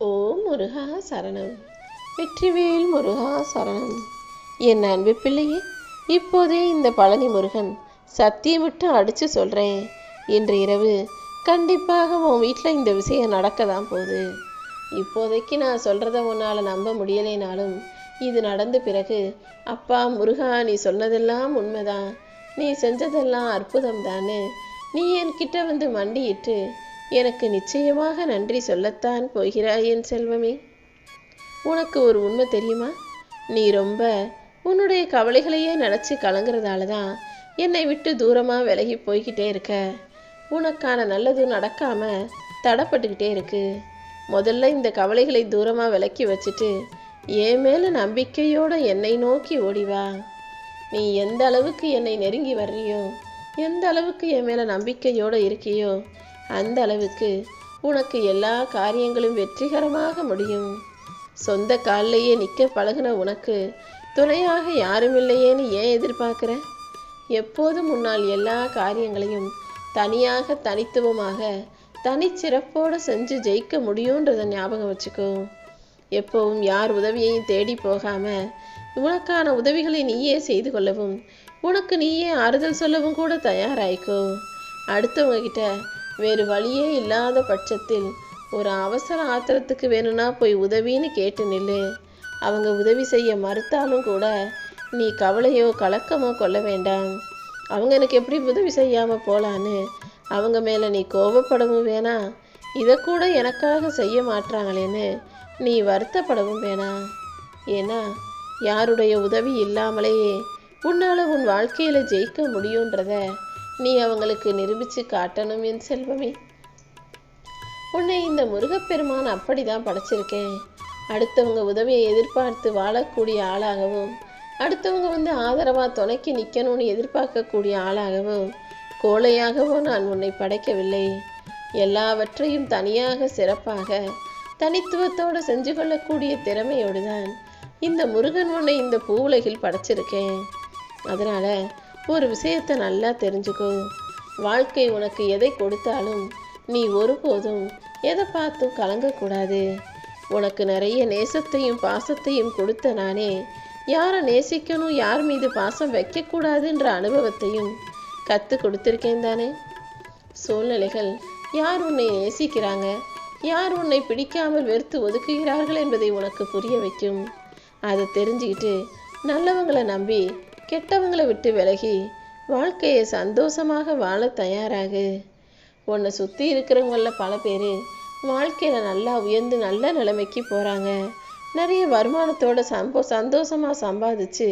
ஓம் முருகா சரணம். வெற்றிவேல் முருகா சரணம். என் அன்பு பிள்ளையே இப்போதே இந்த பழனி முருகன் சத்தியமிட்டு அடித்து சொல்கிறேன் இன்று இரவு கண்டிப்பாக உன் வீட்டில் இந்த விஷயம் நடக்க தான் போகுது. இப்போதைக்கு நான் சொல்கிறத உன்னால் நம்ப முடியலைனாலும் இது நடந்த பிறகு அப்பா முருகா நீ சொன்னதெல்லாம் உண்மைதான். நீ செஞ்சதெல்லாம் அற்புதம் தானே நீ என்கிட்ட வந்து மண்டியிட்டு எனக்கு நிச்சயமாக நன்றி சொல்லத்தான் போகிறாய் என் செல்வமே. உனக்கு ஒரு உண்மை தெரியுமா? நீ ரொம்ப உன்னுடைய கவலைகளையே நினச்சி கலங்குறதால தான் என்னை விட்டு தூரமாக விலகி போய்கிட்டே இருக்க. உனக்கான நல்லதும் நடக்காம தடப்பட்டுக்கிட்டே இருக்கு. முதல்ல இந்த கவலைகளை தூரமாக விலக்கி வச்சுட்டு என் மேலே நம்பிக்கையோடு என்னை நோக்கி ஓடி வா. நீ எந்த அளவுக்கு என்னை நெருங்கி வர்றியோ எந்த அளவுக்கு என் மேலே நம்பிக்கையோடு இருக்கியோ அந்த அளவுக்கு உனக்கு எல்லா காரியங்களும் வெற்றிகரமாக முடியும். சொந்த காலிலேயே நிற்க பழகுன உனக்கு துணையாக யாரும் இல்லையேன்னு ஏன் எதிர்பார்க்குற? எப்போதும் முன்னால் எல்லா காரியங்களையும் தனியாக தனித்துவமாக தனிச்சிறப்போடு செஞ்சு ஜெயிக்க முடியுன்றதை ஞாபகம் வச்சுக்கோ. எப்போவும் யார் உதவியையும் தேடி போகாம உனக்கான உதவிகளை நீயே செய்து கொள்ளவும் உனக்கு நீயே ஆறுதல் சொல்லவும் கூட தயாராயிக்கோ. அடுத்தவங்க கிட்ட வேறு வழியே இல்லாத பட்சத்தில் ஒரு அவசர ஆத்திரத்துக்கு வேணும்னா போய் உதவின்னு கேட்டு நில்லு. அவங்க உதவி செய்ய மறுத்தாலும் கூட நீ கவலையோ கலக்கமோ கொள்ள வேண்டாம். அவங்க எனக்கு எப்படி உதவி செய்யாமல் போகலான்னு அவங்க மேலே நீ கோபப்படவும் வேணாம் இதை கூட எனக்காக செய்ய மாட்டாங்களேன்னு நீ வருத்தப்படவும் வேணாம் ஏன்னா யாருடைய உதவி இல்லாமலேயே உன்னால் உன் வாழ்க்கையில் ஜெயிக்க முடியுன்றத நீ அவங்களுக்கு நிரூபித்து காட்டணும் என் செல்வமே. உன்னை இந்த முருகப்பெருமான் அப்படி தான் படைச்சிருக்கேன். அடுத்தவங்க உதவியை எதிர்பார்த்து வாழக்கூடிய ஆளாகவும் அடுத்தவங்க வந்து ஆதரவாக துணைக்கி நிற்கணும்னு எதிர்பார்க்கக்கூடிய ஆளாகவும் கோழையாகவும் நான் உன்னை படைக்கவில்லை. எல்லாவற்றையும் தனியாக சிறப்பாக தனித்துவத்தோடு செஞ்சு கொள்ளக்கூடிய திறமையோடு தான் இந்த முருகன் உன்னை இந்த பூவுலகில் படைச்சிருக்கேன். அதனால் ஒரு விஷயத்தை நல்லா தெரிஞ்சுக்கோ. வாழ்க்கை உனக்கு எதை கொடுத்தாலும் நீ ஒருபோதும் எதை பார்த்தும் கலங்கக்கூடாது. உனக்கு நிறைய நேசத்தையும் பாசத்தையும் கொடுத்த நானே யாரை நேசிக்கணும் யார் மீது பாசம் வைக்கக்கூடாதுன்ற அனுபவத்தையும் கற்றுக் கொடுத்துருக்கேன் தானே. சூழ்நிலைகள் யார் உன்னை நேசிக்கிறாங்க? யார் உன்னை பிடிக்காமல் வெறுத்து ஒதுக்குகிறார்கள் என்பதை உனக்கு புரிய வைக்கும். அதை தெரிஞ்சுக்கிட்டு நல்லவங்களை நம்பி கெட்டவங்களை விட்டு விலகி வாழ்க்கையை சந்தோஷமாக வாழ தயாராகு. உன்னை சுற்றி இருக்கிறவங்கள பல பேர் வாழ்க்கையில் நல்லா உயர்ந்து நல்ல நிலைமைக்கு போகிறாங்க நிறைய வருமானத்தோட சம்போ சந்தோஷமாக சம்பாதிச்சு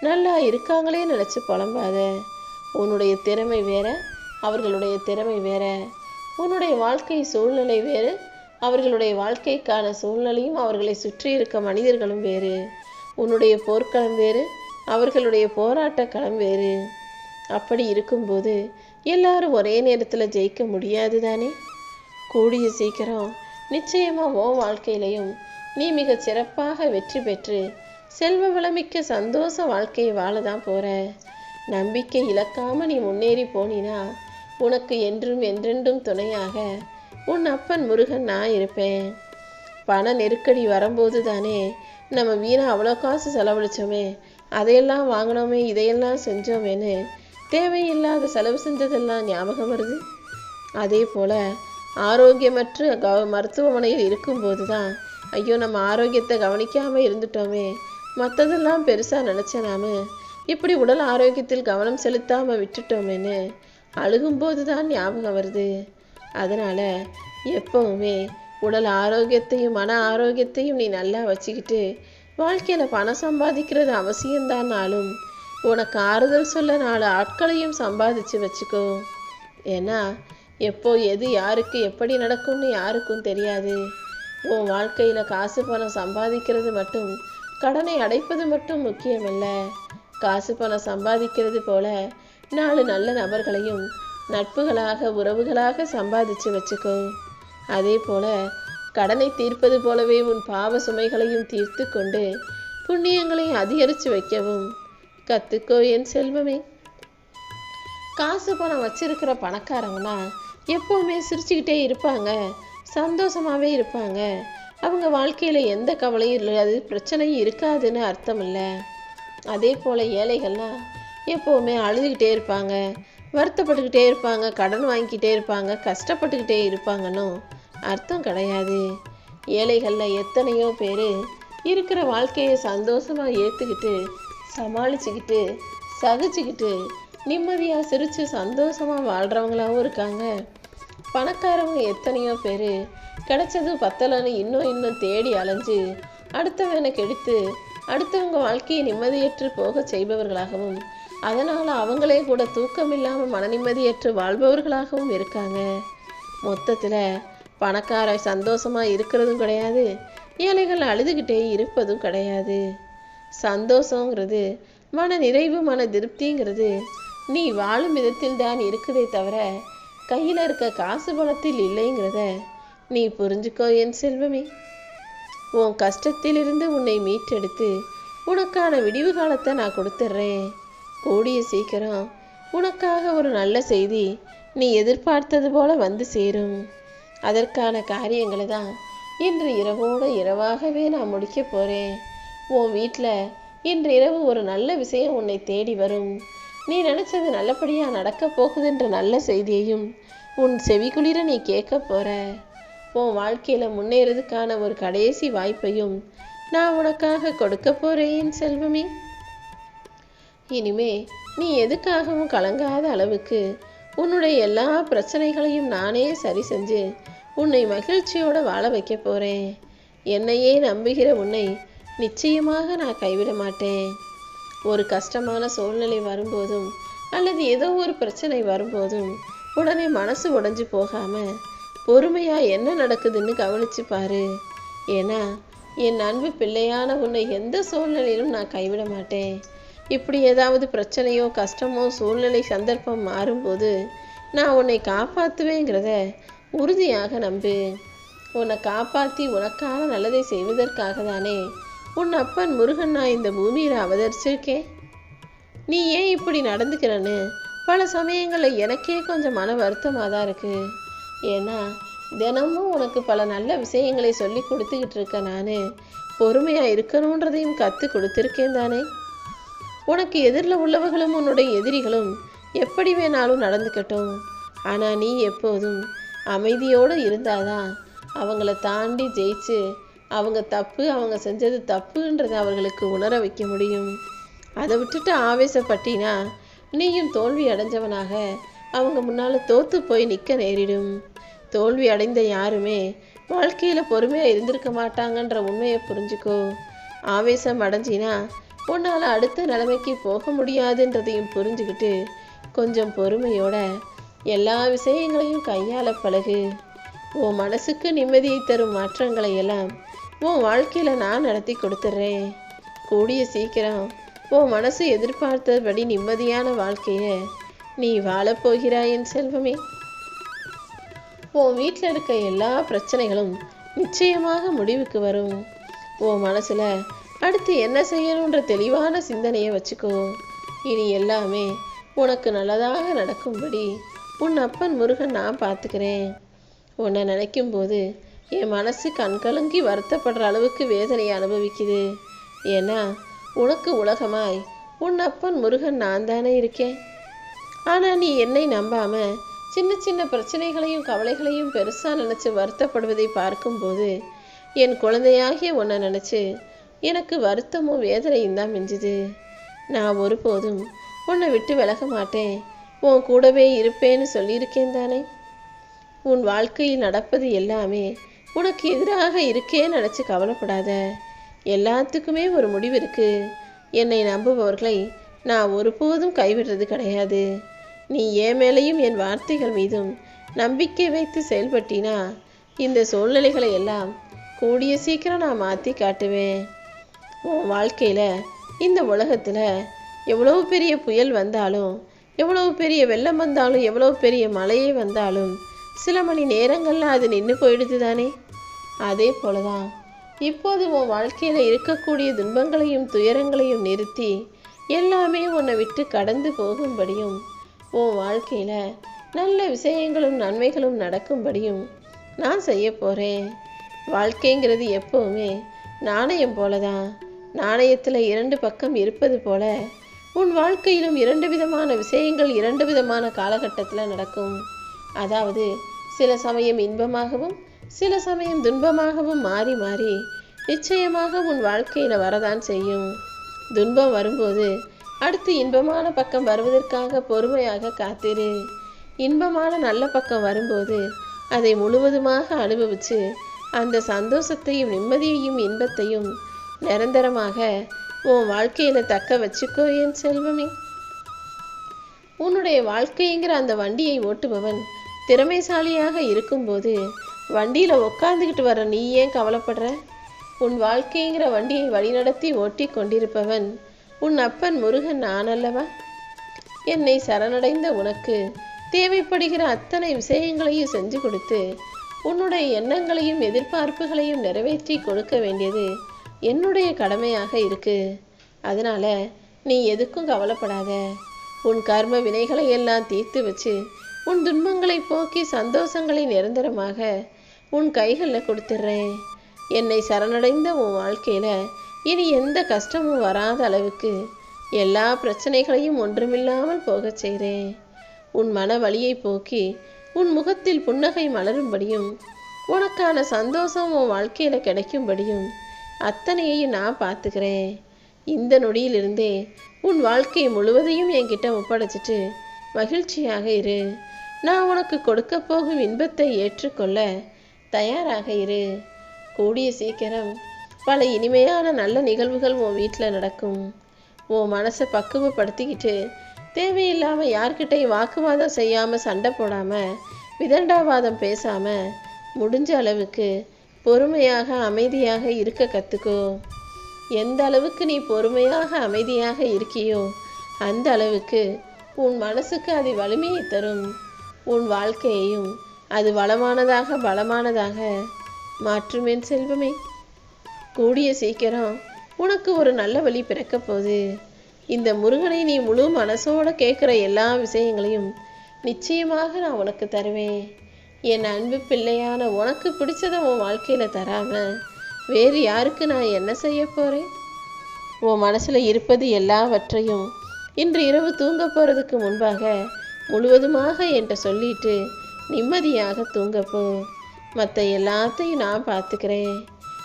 நல்லா இருக்காங்களே நினச்சி புலம்பாத. உன்னுடைய திறமை வேற அவர்களுடைய திறமை வேற. உன்னுடைய வாழ்க்கை சூழ்நிலை வேறு அவர்களுடைய வாழ்க்கைக்கான சூழ்நிலையும் அவர்களை சுற்றி இருக்க மனிதர்களும் வேறு. உன்னுடைய போர்க்களம் வேறு அவர்களுடைய போராட்ட களம் வேறு. அப்படி இருக்கும்போது எல்லாரும் ஒரே நேரத்தில் ஜெயிக்க முடியாது தானே கூடிய சீக்கிரம் நிச்சயமாக ஓ வாழ்க்கையிலையும் நீ மிக சிறப்பாக வெற்றி பெற்று செல்வ வளமிக்க சந்தோஷ வாழ்க்கையை வாழ தான் போகிற நம்பிக்கை இழக்காம நீ முன்னேறி போனினா உனக்கு என்றும் என்றென்றும் துணையாக உன் அப்பன் முருகன் நான் இருப்பேன். பண நெருக்கடி வரும்போது தானே நம்ம வீணா அவ்வளோ காசு செலவழிச்சோமே அதையெல்லாம் வாங்கினோமே இதையெல்லாம் செஞ்சோமேனு தேவையில்லாத செலவு செஞ்சதெல்லாம் ஞாபகம் வருது. அதே போல் ஆரோக்கியமற்ற கவ மருத்துவமனையில் இருக்கும்போது தான் ஐயோ நம்ம ஆரோக்கியத்தை கவனிக்காமல் இருந்துட்டோமே மற்றதெல்லாம் பெருசாக நினச்ச நாம இப்படி உடல் ஆரோக்கியத்தில் கவனம் செலுத்தாமல் விட்டுட்டோமேனு அழுகும்போது தான் ஞாபகம் வருது. அதனால் எப்பவுமே உடல் ஆரோக்கியத்தையும் மன ஆரோக்கியத்தையும் நீ நல்லா வச்சுக்கிட்டு வாழ்க்கையில் பணம் சம்பாதிக்கிறது அவசியம்தானாலும் உனக்கு ஆறுதல் சொல்ல நாலு ஆட்களையும் சம்பாதிச்சு வச்சுக்கோ. ஏன்னா எப்போ எது யாருக்கு எப்படி நடக்கும்னு யாருக்கும் தெரியாது. உன் வாழ்க்கையில் காசு பணம் சம்பாதிக்கிறது மட்டும் கடனை அடைப்பது மட்டும் முக்கியமல்ல. காசு பணம் சம்பாதிக்கிறது போல நாலு நல்ல நபர்களையும் நட்புகளாக உறவுகளாக சம்பாதிச்சு வச்சுக்கோ. அதே போல கடனை தீர்ப்பது போலவே உன் பாவ சுமைகளையும் தீர்த்து கொண்டு புண்ணியங்களையும் அதிகரித்து வைக்கவும். கத்துக்கோ என் செல்வமே. காசு பணம் வச்சிருக்கிற பணக்காரங்கன்னா எப்போவுமே சிரிச்சுக்கிட்டே இருப்பாங்க. சந்தோஷமாகவே இருப்பாங்க. அவங்க வாழ்க்கையில் எந்த கவலையும் இல்லாது பிரச்சனையும் இருக்காதுன்னு அர்த்தம் இல்லை அதே போல் ஏழைகள்லாம் எப்போவுமே அழுதுகிட்டே இருப்பாங்க. வருத்தப்பட்டுக்கிட்டே இருப்பாங்க. கடன் வாங்கிக்கிட்டே இருப்பாங்க. கஷ்டப்பட்டுக்கிட்டே இருப்பாங்கன்னு அர்த்தம் கிடையாது. ஏழைகளில் எத்தனையோ பேர் இருக்கிற வாழ்க்கையை சந்தோஷமாக ஏற்றுக்கிட்டு சமாளிச்சுக்கிட்டு சகிச்சுக்கிட்டு நிம்மதியாக சிரித்து சந்தோஷமாக வாழ்கிறவங்களாகவும் இருக்காங்க. பணக்காரவங்க எத்தனையோ பேர் கிடைச்சது பத்தலன்னு இன்னும் இன்னும் தேடி அலைஞ்சு அடுத்தவனை கெடுத்து அடுத்தவங்க வாழ்க்கையை நிம்மதியற்று போக செய்பவர்களாகவும் அதனால் அவங்களே கூட தூக்கம் இல்லாமல் மன நிம்மதியற்று வாழ்பவர்களாகவும் இருக்காங்க. மொத்தத்தில் பணக்கார சந்தோஷமாக இருக்கிறதும் கிடையாது. ஏழைகள் அழுதுகிட்டே இருப்பதும் கிடையாது. சந்தோஷங்கிறது மன நிறைவு மன திருப்திங்கிறது. நீ வாழும் விதத்தில் தான் இருக்குதே தவிர கையில் இருக்க காசு பணத்தில் இல்லைங்கிறத நீ புரிஞ்சுக்கோ என் செல்வமே. உன் கஷ்டத்திலிருந்து உன்னை மீட்டெடுத்து உனக்கான விடிவு காலத்தை நான் கொடுத்துட்றேன். கூடிய சீக்கிரம் உனக்காக ஒரு நல்ல செய்தி நீ எதிர்பார்த்தது போல வந்து சேரும். அதற்கான காரியங்களை தான் இன்று இரவோடு இரவாகவே நான் முடிக்க போகிறேன் உன் வீட்டில் இன்று இரவு ஒரு நல்ல விஷயம் உன்னை தேடி வரும். நீ நினச்சது நல்லபடியாக நடக்கப் போகுதுன்ற நல்ல செய்தியையும் உன் செவிக்குளிர நீ கேட்க போகிற உன் வாழ்க்கையில் முன்னேறதுக்கான ஒரு கடைசி வாய்ப்பையும் நான் உனக்காக கொடுக்க போகிறேன் செல்வமே. இனிமே நீ எதுக்காகவும் கலங்காத அளவுக்கு உன்னுடைய எல்லா பிரச்சனைகளையும் நானே சரி செஞ்சு உன்னை மகிழ்ச்சியோடு வாழ வைக்க போகிறேன் என்னையே நம்புகிற உன்னை நிச்சயமாக நான் கைவிட மாட்டேன். ஒரு கஷ்டமான சூழ்நிலை வரும்போதும் அல்லது ஏதோ ஒரு பிரச்சனை வரும்போதும் உடனே மனசு உடைஞ்சு போகாமல் பொறுமையாக என்ன நடக்குதுன்னு கவனிச்சு பாரு. ஏன்னா என் அன்பு பிள்ளையான உன்னை எந்த சூழ்நிலையிலும் நான் கைவிட மாட்டேன். இப்படி ஏதாவது பிரச்சனையோ கஷ்டமோ சூழ்நிலை சந்தர்ப்பம் மாறும்போது நான் உன்னை காப்பாற்றுவேங்கிறத உறுதியாக நம்பு. உன்னை காப்பாற்றி உனக்கான நல்லதை செய்வதற்காக தானே உன் அப்பன் முருகன் நான் இந்த பூமியில் அவதரிச்சிருக்கேன் நீ ஏன் இப்படி நடந்துக்கிறன்னு? பல சமயங்களில் எனக்கே கொஞ்சம் மன வருத்தமாக தான் இருக்கு. ஏன்னா தினமும் உனக்கு பல நல்ல விஷயங்களை சொல்லி கொடுத்துக்கிட்டு இருக்க நான். பொறுமையாக இருக்கணுன்றதையும் கற்றுக் கொடுத்துருக்கேன் தானே. உனக்கு எதிரில் உள்ளவர்களும் உன்னுடைய எதிரிகளும் எப்படி வேணாலும் நடந்துக்கட்டும். ஆனால் நீ எப்போதும் அமைதியோடு இருந்தாதான் அவங்கள தாண்டி ஜெயிச்சு அவங்க தப்பு அவங்க செஞ்சது தப்புன்றதை அவர்களுக்கு உணர வைக்க முடியும். அதை விட்டுட்டு ஆவேசப்பட்டினா நீயும் தோல்வி அடைஞ்சவனாக அவங்க முன்னால் தோத்து போய் நிற்க நேரிடும். தோல்வி அடைந்த யாருமே வாழ்க்கையில் பொறுமையாக இருந்திருக்க மாட்டாங்கன்ற உண்மையை புரிஞ்சுக்கோ. ஆவேசம் அடைஞ்சினா உன்னால் அடுத்த நிலைமைக்கு போக முடியாதுன்றதையும் புரிஞ்சுக்கிட்டு கொஞ்சம் பொறுமையோட எல்லா விஷயங்களையும் கையாள பழகு. உன் மனசுக்கு நிம்மதியை தரும் மாற்றங்களை எல்லாம் உன் வாழ்க்கையில் நான் நடத்தி கொடுத்துட்றேன் கூடிய சீக்கிரம் உன் மனசு எதிர்பார்த்தபடி நிம்மதியான வாழ்க்கையை நீ வாழப்போகிறாய் என் செல்வமே. உன் வீட்டில் இருக்க எல்லா பிரச்சனைகளும் நிச்சயமாக முடிவுக்கு வரும். உன் மனசில் அடுத்து என்ன செய்யணுன்ற தெளிவான சிந்தனையை வச்சுக்கோ. இனி எல்லாமே உனக்கு நல்லதாக நடக்கும்படி உன் அப்பன் முருகன் நான் பார்த்துக்கிறேன். உன்னை நினைக்கும் போது என் மனசு கண்கலங்கி வருத்தப்படுற அளவுக்கு வேதனையை அனுபவிக்குது. ஏன்னா உனக்கு உலகமாய் உன் அப்பன் முருகன் நான் தானே இருக்கேன். ஆனால் நீ என்னை நம்பாம சின்ன சின்ன பிரச்சனைகளையும் கவலைகளையும் பெருசாக நினச்சி வருத்தப்படுவதை பார்க்கும்போது என் குழந்தையாகிய உன்னை நினச்சி எனக்கு வருத்தமும் வேதனையும் தான் மிஞ்சுது. நான் ஒருபோதும் உன்னை விட்டு விலக மாட்டேன். உன் கூடவே இருப்பேன்னு சொல்லியிருக்கேன் தானே? உன் வாழ்க்கையில் நடப்பது எல்லாமே உனக்கு எதிராக இருக்கே நினச்சி கவலைப்படாத. எல்லாத்துக்குமே ஒரு முடிவு இருக்கு. என்னை நம்புபவர்களை நான் ஒருபோதும் கைவிடுறது கிடையாது. நீ என் மேலேயும் என் வார்த்தைகள் மீதும் நம்பிக்கை வைத்து செயல்பட்டினா இந்த சூழ்நிலைகளை எல்லாம் கூடிய சீக்கிரம் நான் மாற்றி காட்டுவேன். உன் வாழ்க்கையில் இந்த உலகத்தில் எவ்வளவு பெரிய புயல் வந்தாலும் எவ்வளவு பெரிய வெள்ளம் வந்தாலும் எவ்வளவு பெரிய மழையே வந்தாலும் சில மணி நேரங்களில் அது நின்று போயிடுது தானே? அதே போல தான் இப்போது உன் வாழ்க்கையில் இருக்கக்கூடிய துன்பங்களையும் துயரங்களையும் நிறுத்தி எல்லாமே உன்னை விட்டு கடந்து போகும்படியும் உன் வாழ்க்கையில் நல்ல விஷயங்களும் நன்மைகளும் நடக்கும்படியும் நான் செய்ய போகிறேன் வாழ்க்கைங்கிறது எப்பவுமே நாணயம் போலதான் நாணயத்தில் இரண்டு பக்கம் இருப்பது போல உன் வாழ்க்கையிலும் இரண்டு விதமான விஷயங்கள் இரண்டு விதமான காலகட்டத்தில் நடக்கும். அதாவது சில சமயம் இன்பமாகவும் சில சமயம் துன்பமாகவும் மாறி மாறி நிச்சயமாக உன் வாழ்க்கையில் வரதான் செய்யும். துன்பம் வரும்போது அடுத்து இன்பமான பக்கம் வருவதற்காக பொறுமையாக காத்திரு. இன்பமான நல்ல பக்கம் வரும்போது அதை முழுவதுமாக அனுபவித்து அந்த சந்தோஷத்தையும் நிம்மதியையும் இன்பத்தையும் நிரந்தரமாக உன் வாழ்க்கையில தக்க வச்சுக்கோ என் செல்வமே. உன்னுடைய வாழ்க்கைங்கிற அந்த வண்டியை ஓட்டுபவன் திறமைசாலியாக இருக்கும்போது வண்டியில் உட்காந்துக்கிட்டு வர நீ ஏன் கவலைப்படுற? உன் வாழ்க்கைங்கிற வண்டியை வழிநடத்தி ஓட்டி கொண்டிருப்பவன் உன் அப்பன் முருகன் நான் அல்லவா? என்னை சரணடைந்த உனக்கு தேவைப்படுகிற அத்தனை விஷயங்களையும் செஞ்சு கொடுத்து உன்னுடைய எண்ணங்களையும் எதிர்பார்ப்புகளையும் நிறைவேற்றி கொடுக்க வேண்டியது என்னுடைய கடமையாக இருக்கு. அதனால நீ எதுக்கும் கவலைப்படாத. உன் கர்ம வினைகளை எல்லாம் தீர்த்து வச்சு உன் துன்பங்களை போக்கி சந்தோஷங்களை நிரந்தரமாக உன் கைகளில் கொடுத்துட்றேன் என்னை சரணடைந்த உன் வாழ்க்கையில் இனி எந்த கஷ்டமும் வராத அளவுக்கு எல்லா பிரச்சனைகளையும் ஒன்றுமில்லாமல் போகச் செய்கிறேன் உன் மன வழியை போக்கி உன் முகத்தில் புன்னகை மலரும்படியும் உனக்கான சந்தோஷம் உன் வாழ்க்கையில் கிடைக்கும்படியும் அத்தனையையும் நான் பார்த்துக்கிறேன். இந்த நொடியிலிருந்தே உன் வாழ்க்கை முழுவதையும் என்கிட்ட ஒப்படைச்சிட்டு மகிழ்ச்சியாக இரு. நான் உனக்கு கொடுக்க போகும் இன்பத்தை ஏற்றுக்கொள்ள தயாராக இரு. கூடிய சீக்கிரம் பல இனிமையான நல்ல நிகழ்வுகள் உன் வீட்டில் நடக்கும். உன் மனசை பக்குவப்படுத்திக்கிட்டு தேவையில்லாமல் யார்கிட்டையும் வாக்குவாதம் செய்யாமல் சண்டை போடாமல் விதண்டாவாதம் பேசாமல் முடிஞ்ச அளவுக்கு பொறுமையாக அமைதியாக இருக்க கற்றுக்கோ எந்த அளவுக்கு நீ பொறுமையாக அமைதியாக இருக்கியோ அந்த அளவுக்கு உன் மனசுக்கு அது வலிமையை தரும். உன் வாழ்க்கையையும் அது வளமானதாக பலமானதாக மாற்றுமேன் செல்வமே. கூடிய சீக்கிரம் உனக்கு ஒரு நல்ல வழி பிறக்க போகுது. இந்த முருகனை நீ முழு மனசோட கேட்குற எல்லா விஷயங்களையும் நிச்சயமாக நான் உனக்கு தருவேன். என் அன்பு பிள்ளையான உனக்கு பிடிச்சதை உன் வாழ்க்கையில் தராம வேறு யாருக்கு நான் என்ன செய்ய போகிறேன் உன் மனசில் இருப்பது எல்லாவற்றையும் இன்று இரவு தூங்க போகிறதுக்கு முன்பாக முழுவதுமாக என்கிட்ட சொல்லிட்டு நிம்மதியாக தூங்கப்போ. மற்ற எல்லாத்தையும் நான் பார்த்துக்கிறேன்.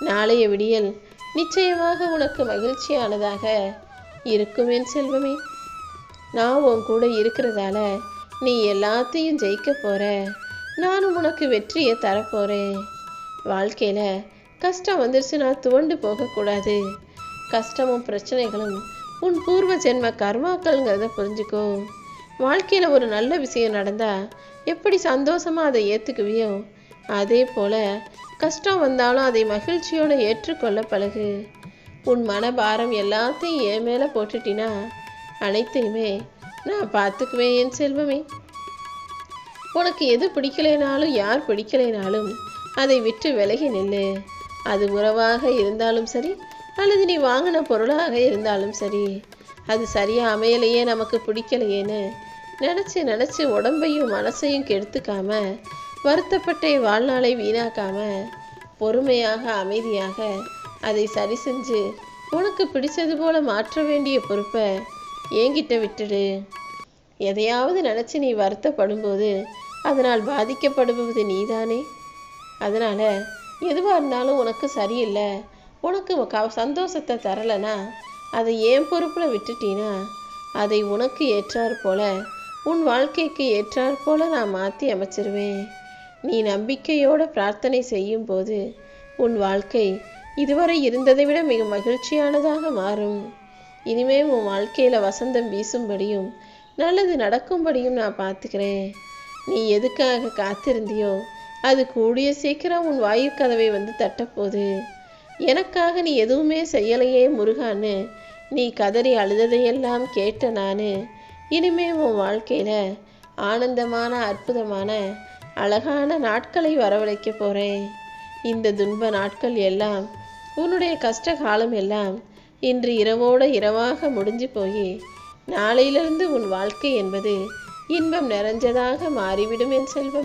நாளைய விடியல் நிச்சயமாக உனக்கு மகிழ்ச்சியானதாக இருக்கும் செல்வமே. நான் உன் கூட இருக்கிறதால நீ எல்லாத்தையும் ஜெயிக்க போகிற நானும் உனக்கு வெற்றியை தரப்போறேன். வாழ்க்கையில கஷ்டம் வந்துருச்சுன்னா துவண்டு போகக்கூடாது. கஷ்டமும் பிரச்சனைகளும் உன் பூர்வ ஜென்ம கர்மாக்கள்ங்கிறத புரிஞ்சுக்கோ. வாழ்க்கையில் ஒரு நல்ல விஷயம் நடந்தால் எப்படி சந்தோஷமாக அதை ஏற்றுக்குவியோ அதே போல் கஷ்டம் வந்தாலும் அதை மகிழ்ச்சியோடு ஏற்றுக்கொள்ள பழகு. உன் மனபாரம் எல்லாத்தையும் என் மேலே போட்டுட்டினா அனைத்தையுமே நான் பார்த்துக்குவேன் என் செல்வமே. உனக்கு எது பிடிக்கலைனாலும் யார் பிடிக்கலைனாலும் அதை விட்டு விலகி நில்லு. அது உறவாக இருந்தாலும் சரி அல்லது நீ வாங்கின பொருளாக இருந்தாலும் சரி அது சரியாக அமையலையே நமக்கு பிடிக்கலையேன்னு நினச்சி நினச்சி உடம்பையும் மனசையும் கெடுத்துக்காம வருத்தப்பட்ட வாழ்நாளை வீணாக்காம பொறுமையாக அமைதியாக அதை சரி செஞ்சு உனக்கு பிடிச்சது போல மாற்ற வேண்டிய பொறுப்பை என்கிட்ட விட்டுடு. எதையாவது நினச்சி நீ வருத்தப்படும்போது அதனால் பாதிக்கப்படுவது நீதானே? அதனால் எதுவாக இருந்தாலும் உனக்கு சரியில்லை. உனக்கு க சந்தோஷத்தை தரலைன்னா அதை ஏன் பொறுப்பில் விட்டுட்டீன்னா அதை உனக்கு ஏற்றாற் போல உன் வாழ்க்கைக்கு ஏற்றாற் போல நான் மாற்றி அமைச்சிருவேன். நீ நம்பிக்கையோட பிரார்த்தனை செய்யும்போது உன் வாழ்க்கை இதுவரை இருந்ததை விட மிக மகிழ்ச்சியானதாக மாறும். இனிமே உன் வாழ்க்கையில் வசந்தம் வீசும்படியும் நல்லது நடக்கும்படியும் நான் பார்த்துக்கிறேன். நீ எதுக்காக காத்திருந்தியோ அது கூடிய சீக்கிரம் உன் வாயு கதவை வந்து தட்டப்போகுது. எனக்காக நீ எதுவுமே செய்யலையே முருகான்னு நீ கதறி அழுததையெல்லாம் கேட்ட நான். இனிமே உன் வாழ்க்கையில் ஆனந்தமான அற்புதமான அழகான நாட்களை வரவழைக்க போகிறேன் இந்த துன்ப நாட்கள் எல்லாம் உன்னுடைய கஷ்ட காலம் எல்லாம் இன்று இரவோட இரவாக முடிஞ்சு போய் நாளையிலிருந்து உன் வாழ்க்கை என்பது இன்பம் நிறைஞ்சதாக மாறிவிடும் என் செல்வம்.